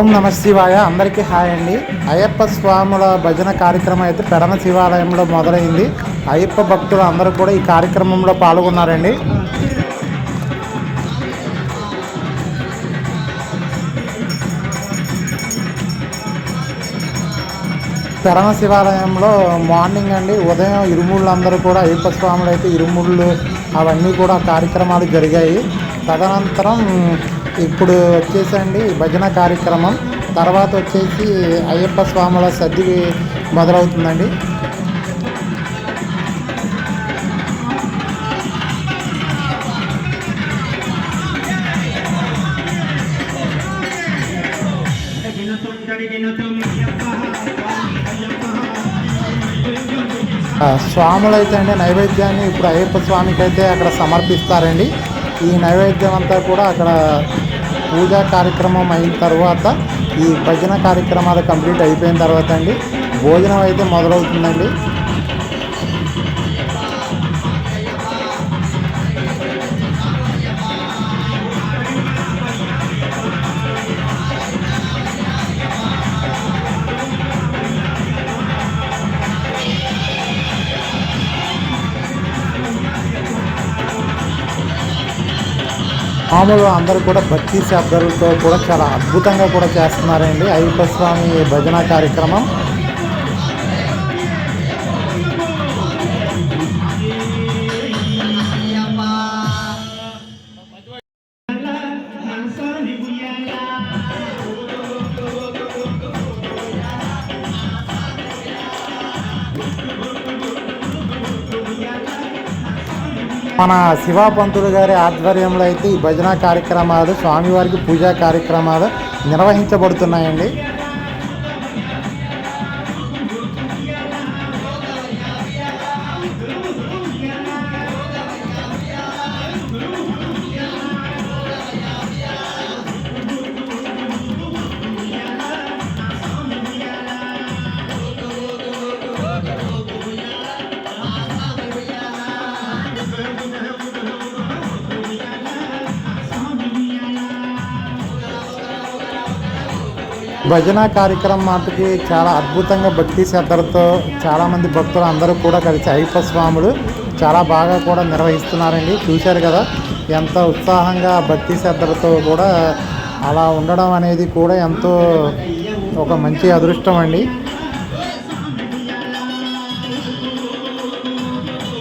ఓం నమ శివాయ. అందరికీ హాయ్ అండి. అయ్యప్ప స్వాముల భజన కార్యక్రమం అయితే పెడన శివాలయంలో మొదలైంది. అయ్యప్ప భక్తులు అందరూ కూడా ఈ కార్యక్రమంలో పాల్గొన్నారండి. పెరమ శివాలయంలో మార్నింగ్ అండి. ఉదయం ఇరుముళ్ళు అందరూ కూడా అయ్యప్ప స్వాములు అయితే ఇరుముళ్ళు అవన్నీ కూడా కార్యక్రమాలు జరిగాయి. తదనంతరం ఇప్పుడు వచ్చేసండి భజన కార్యక్రమం. తర్వాత వచ్చేసి అయ్యప్ప స్వాముల సద్ది మొదలవుతుందండి. స్వాములు అయితే అండి నైవేద్యాన్ని ఇప్పుడు అయ్యప్ప స్వామికి అయితే అక్కడ సమర్పిస్తారండి. ఈ నైవేద్యం అంతా కూడా అక్కడ పూజా కార్యక్రమం అయిన తర్వాత ఈ భజన కార్యక్రమాలు కంప్లీట్ అయిపోయిన తర్వాత అండి భోజనం అయితే మొదలవుతుందండి. మామూలు అందరూ కూడా భక్తి శబ్దాలతో కూడా చాలా అద్భుతంగా కూడా చేస్తున్నారండి. అయ్యప్ప స్వామి భజన కార్యక్రమం. మన శివా పంతులు గారి ఆధ్వర్యంలో అయితే ఈ భజన కార్యక్రమాలు స్వామివారికి పూజా కార్యక్రమాలు నిర్వహించబడుతున్నాయండి. భజన కార్యక్రమం మాటకి చాలా అద్భుతంగా భక్తి శ్రద్ధలతో చాలామంది భక్తులు అందరూ కూడా కలిసి అయ్యప్ప స్వాములు చాలా బాగా కూడా నిర్వహిస్తున్నారండి. చూశారు కదా ఎంత ఉత్సాహంగా భక్తి శ్రద్ధలతో కూడా అలా ఉండడం అనేది కూడా ఎంతో ఒక మంచి అదృష్టం అండి.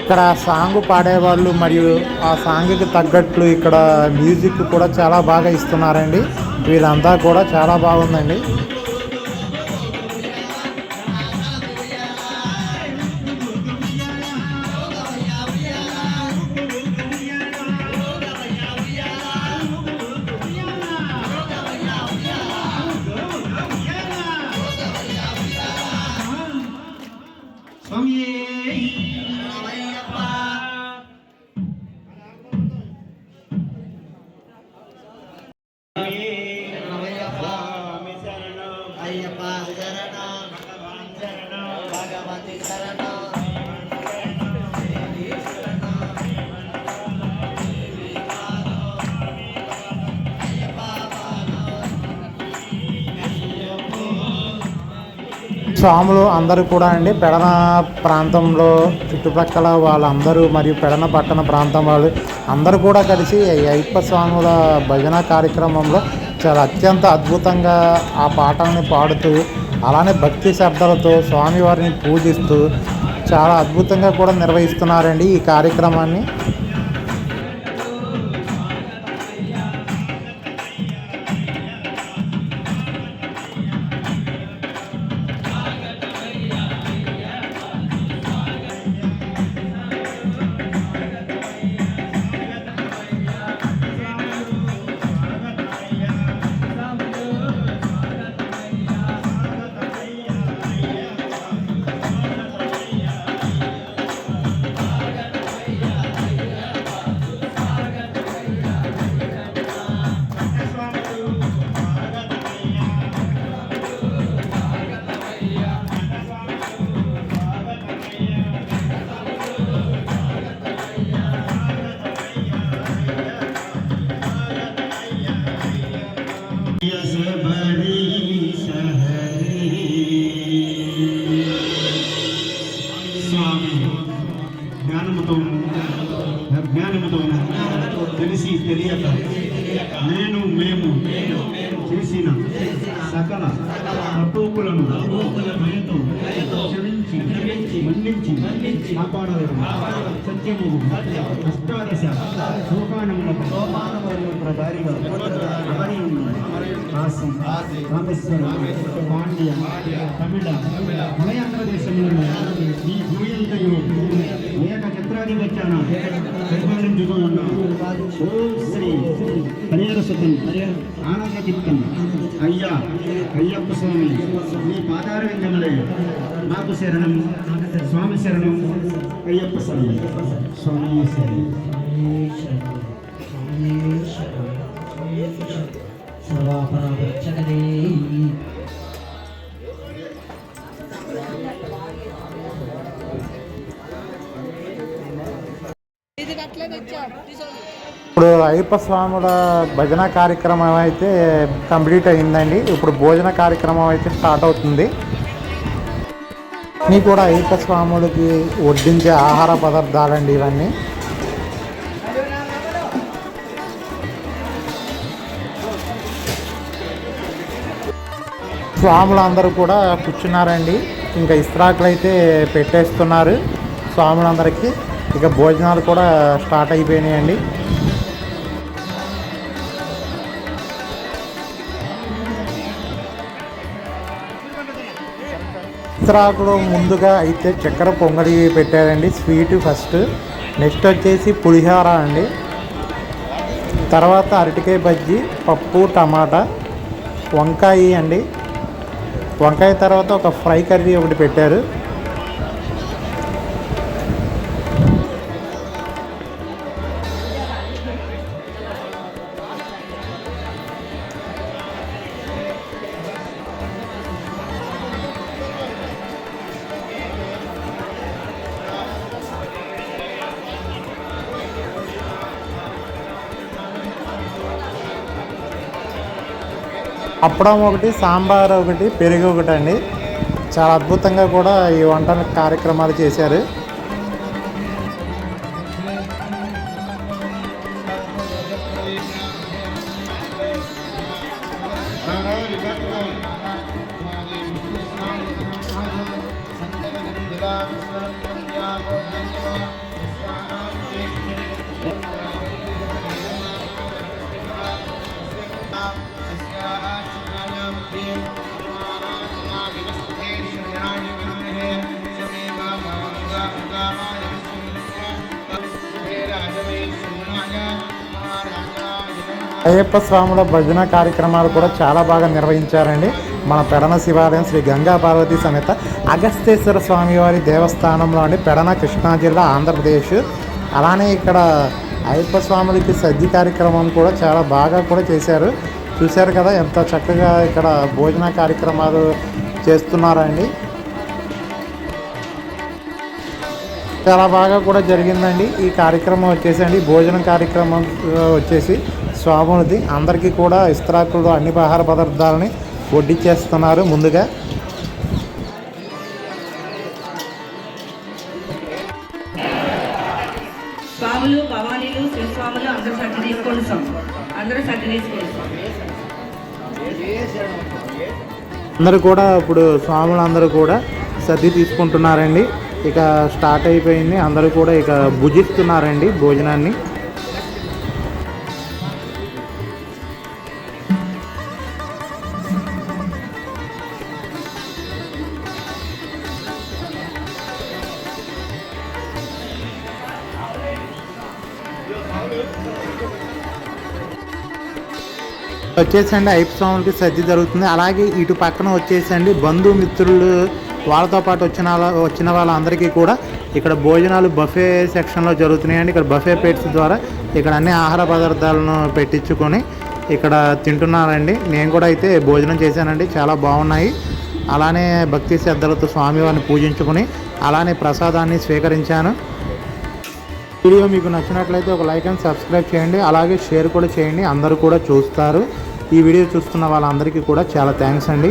ఇక్కడ సాంగ్ పాడేవాళ్ళు మరియు ఆ సాంగ్కి తగ్గట్లు ఇక్కడ మ్యూజిక్ కూడా చాలా బాగా ఇస్తున్నారండి. వీరంతా కూడా చాలా బాగుందండి. స్వాములు అందరూ కూడా అండి పెడన ప్రాంతంలో చుట్టుపక్కల వాళ్ళందరూ మరియు పెడన పట్టణ ప్రాంతం వాళ్ళు అందరూ కూడా కలిసి అయ్యప్ప స్వాముల భజన కార్యక్రమంలో చాలా అత్యంత అద్భుతంగా ఆ పాటల్ని పాడుతూ అలానే భక్తి శబ్దాలతో స్వామివారిని పూజిస్తూ చాలా అద్భుతంగా కూడా నిర్వహిస్తున్నారండి ఈ కార్యక్రమాన్ని. నేను మేము చేసిన సకల తప్పులను దయతో క్షమించి మన్నించి కాపాడగలము సత్యము అష్టాదశ సోపానములకు దారిగా కాశం రామేశ్వరం పాండ్య తమిళ మలయాంధ్ర దేశంలో ఈ భూయంతయు ఏక చిత్రాధిపత్యాన పరిపాలించుకోనున్నాను ఓం శ్రీ హరిహర సుతం ఆనంద చిత్తం అయ్యా అయ్యప్ప స్వామి మీ పాదార విందములే నాకు శరణం స్వామి శరణం అయ్యప్ప స్వామి స్వామి శరణం సర్వాపరాధక్షకనే ఇప్పుడు అయ్యప్ప స్వాముల భజన కార్యక్రమం అయితే కంప్లీట్ అయిందండి ఇప్పుడు భోజన కార్యక్రమం అయితే స్టార్ట్ అవుతుంది. ఇవి కూడా అయ్యప్ప స్వాములకి వడ్డించే ఆహార పదార్థాలండి ఇవన్నీ. స్వాములందరూ కూడా కూర్చున్నారండి. ఇంకా ఇస్త్రాకులు అయితే పెట్టేస్తున్నారు స్వాములందరికీ. ఇక భోజనాలు కూడా స్టార్ట్ అయిపోయినాయండి. ఇస్త్రాకులు ముందుగా అయితే చక్కెర పొంగలి పెట్టారండి. Sweet first. నెక్స్ట్ వచ్చేసి పులిహోర అండి. తర్వాత అరటికాయ బజ్జీ పప్పు టమాటా వంకాయ అండి. వంకాయ తర్వాత ఒక ఫ్రై కర్రీ ఒకటి పెట్టారు. అప్పడం ఒకటి సాంబార్ ఒకటి పెరుగు ఒకటి అండి చాలా అద్భుతంగా కూడా ఈ వంట కార్యక్రమాలు చేశారు. అయ్యప్ప స్వాముల భజన కార్యక్రమాలు కూడా చాలా బాగా నిర్వహించారండి. మన పెడన శివాలయం శ్రీ గంగా పార్వతి సమేత అగస్తేశ్వర స్వామివారి దేవస్థానంలో అండి. పెడన కృష్ణా జిల్లా ఆంధ్రప్రదేశ్. అలానే ఇక్కడ అయ్యప్ప స్వాములకి సద్ది కార్యక్రమం కూడా చాలా బాగా కూడా చేశారు. చూశారు కదా ఎంత చక్కగా ఇక్కడ భోజన కార్యక్రమాలు చేస్తున్నారండి. చాలా బాగా కూడా జరిగిందండి. ఈ కార్యక్రమం వచ్చేసి అండి. భోజనం కార్యక్రమం వచ్చేసి స్వాములది. అందరికీ కూడా ఇస్త్రాకులు అన్ని ఆహార పదార్థాలని వడ్డిచ్చేస్తున్నారు ముందుగా. స్వాములు భవానీలు శివస్వాములు అందరూ సర్ది తీసుకోండి స్వామి. అందరూ సర్ది తీసుకోండి అందరూ కూడా ఇప్పుడు స్వాములు అందరూ కూడా సర్ది తీసుకుంటున్నారండి. ఇక స్టార్ట్ అయిపోయింది. అందరూ కూడా ఇక భుజిస్తున్నారండి భోజనాన్ని. వచ్చేసండి అయ్యప్ప స్వాములకి సర్ది జరుగుతుంది. అలాగే ఇటు పక్కన వచ్చేసండి బంధుమిత్రులు వాళ్ళతో పాటు వచ్చిన వాళ్ళ వచ్చిన వాళ్ళందరికీ కూడా ఇక్కడ భోజనాలు బఫే సెక్షన్లో జరుగుతున్నాయండి. ఇక్కడ బఫే పేట్స్ ద్వారా ఇక్కడ అన్ని ఆహార పదార్థాలను పెట్టించుకొని ఇక్కడ తింటున్నారండి. నేను కూడా అయితే భోజనం చేశానండి. చాలా బాగున్నాయి. అలానే భక్తి శ్రద్ధలతో స్వామివారిని పూజించుకొని అలానే ప్రసాదాన్ని స్వీకరించాను. వీడియో మీకు నచ్చినట్లయితే ఒక లైక్ అండ్ సబ్స్క్రైబ్ చేయండి. అలాగే షేర్ కూడా చేయండి. అందరూ కూడా చూస్తారు. ఈ వీడియో చూస్తున్న వాళ్ళందరికీ కూడా చాలా థ్యాంక్స్ అండి.